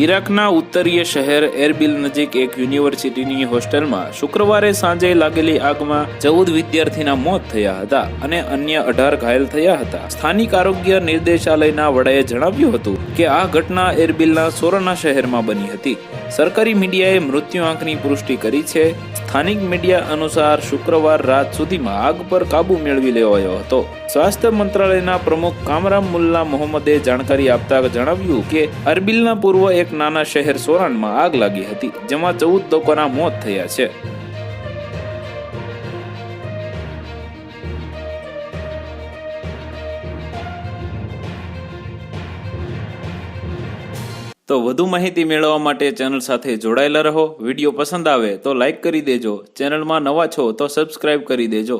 ઈરાકના ઉત્તરીય શહેર એરબિલ નજીક એક યુનિવર્સિટીની હોસ્ટેલમાં શુક્રવારે સાંજે લાગેલી આગમાં ચૌદ વિદ્યાર્થીના મોત થયા હતા અને અન્ય અઢાર ઘાયલ થયા હતા. સ્થાનિક આરોગ્ય નિર્દેશાલયના વડાએ જણાવ્યું હતું કે આ ઘટના એરબિલના સોરના શહેરમાં બની હતી. સરકારી મીડિયાએ મૃત્યુ આંકની પુષ્ટિ કરી છે. સ્થાનિક મીડિયા અનુસાર શુક્રવાર રાત સુધીમાં આગ પર કાબુ મેળવી લેવાયો હતો. સ્વાસ્થ્ય મંત્રાલયના પ્રમુખ કામરામ મુલ્લા મોહમ્મદે જાણકારી આપતા જણાવ્યું કે અરબિલના પૂર્વ એક નાના શહેર સોરાણમાં આગ લાગી હતી, જેમાં ચૌદ લોકોના મોત થયા છે. તો વધુ માહિતી મેળવવા માટે ચેનલ સાથે જોડાયેલા રહો. વીડિયો પસંદ આવે તો લાઈક કરી દેજો. ચેનલમાં નવા છો તો સબસ્ક્રાઇબ કરી દેજો.